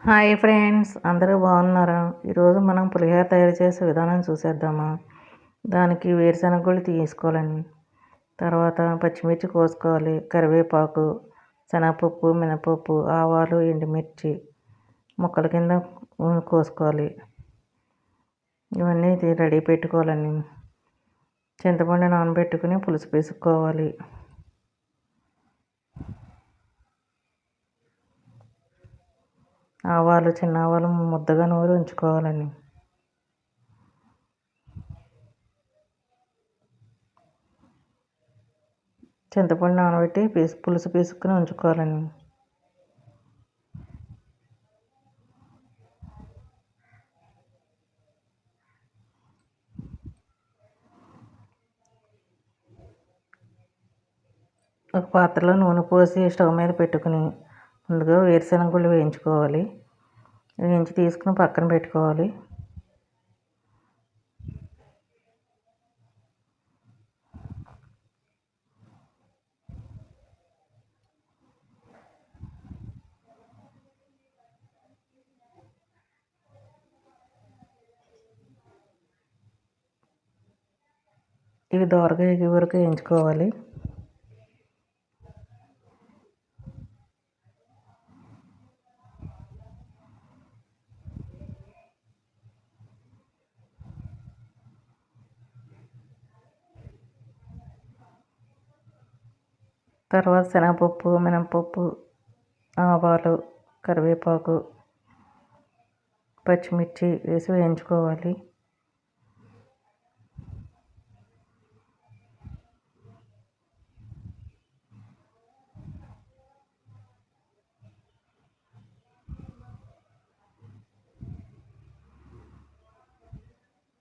Hi friends అందరూ బాగున్నారా? ఈరోజు మనం పులిహోర తయారు చేసే విధానం చూసేద్దామా? దానికి వేరుశనగ గుళ్ళు తీసుకోవాలండి తర్వాత పచ్చిమిర్చి కోసుకోవాలి కరివేపాకు శనగపప్పు మినపప్పు ఆవాలు ఎండుమిర్చి ముక్కల కింద కోసుకోవాలి. ఇవన్నీ రెడీ పెట్టుకోవాలండి చింతపండు నానబెట్టుకుని పులుసు వేసుకోవాలి. ఆవాలు చిన్న ఆవాలు ముద్దగా నూరి ఉంచుకోవాలండి చింతపండు నానబెట్టి పీసు పులుసు పీసుకుని ఉంచుకోవాలండి ఒక పాత్రలో నూనె పోసి స్టవ్ మీద పెట్టుకుని ముందుగా వేరుశనగ గుళ్ళు వేయించుకోవాలి. వేయించి తీసుకుని పక్కన పెట్టుకోవాలి. ఇవి దోరగా ఎగే వరకు వేయించుకోవాలి. తర్వాత శనగపప్పు మినపప్పు ఆవాలు కరివేపాకు పచ్చిమిర్చి వేసి వేయించుకోవాలి.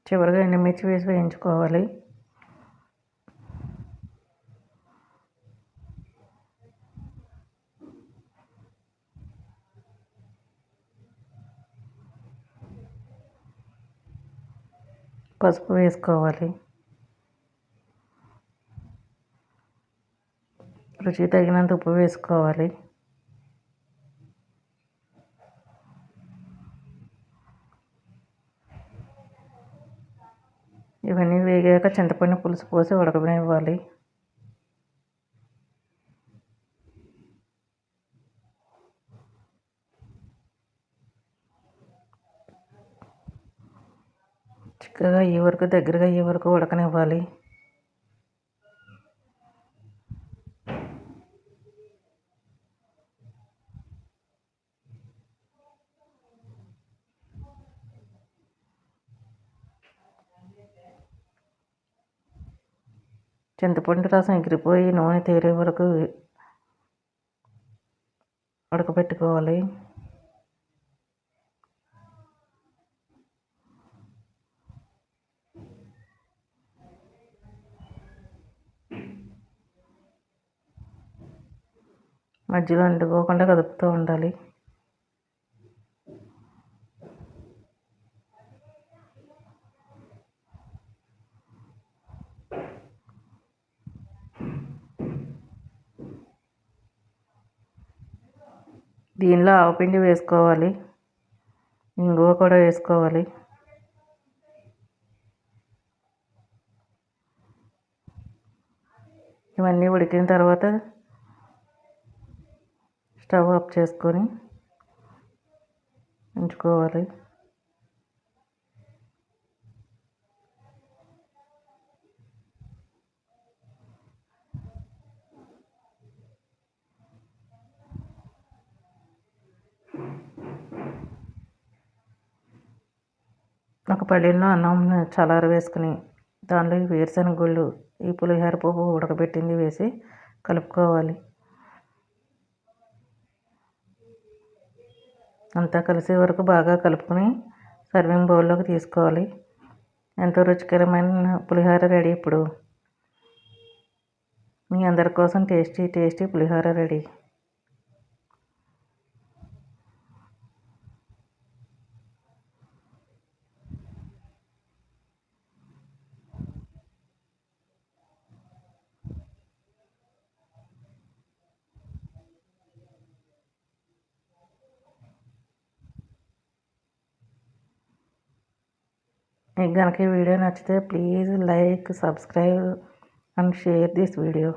చివరిగా ఎండుమిర్చి వేసి వేయించుకోవాలి. పసుపు వేసుకోవాలి. రుచికి తగినంత ఉప్పు వేసుకోవాలి. ఇవన్నీ వేగాక చింతపండు పులుసు పోసి ఉడకనివ్వాలి చిక్కగా అయ్యే వరకు దగ్గరగా అయ్యే వరకు ఉడకనివ్వాలి. చింతపండు రసం ఎగిరిపోయి నూనె తీరే వరకు ఉడకబెట్టుకోవాలి మధ్యలో అంటుకోకుండా కదుపుతూ ఉండాలి. దీనిలో ఆవపిండి వేసుకోవాలి. ఇంగువ కూడా వేసుకోవాలి. ఇవన్నీ ఉడికిన తర్వాత స్టవ్ ఆఫ్ చేసుకొని ఉంచుకోవాలి. ఒక పళ్ళెంలో అన్నం చల్లార వేసుకుని దానిలో వేరుశనగ గుళ్ళు ఈ పులిహోర పువ్వు ఉడకబెట్టింది వేసి కలుపుకోవాలి. అంతా కలిసే వరకు బాగా కలుపుకొని సర్వింగ్ బౌల్లోకి తీసుకోవాలి. ఎంతో రుచికరమైన పులిహోర రెడీ ఇప్పుడు. మీ అందరి కోసం టేస్టీ టేస్టీ పులిహోర రెడీ. మీకు కనుక ఈ వీడియో నచ్చితే please like subscribe and share this video.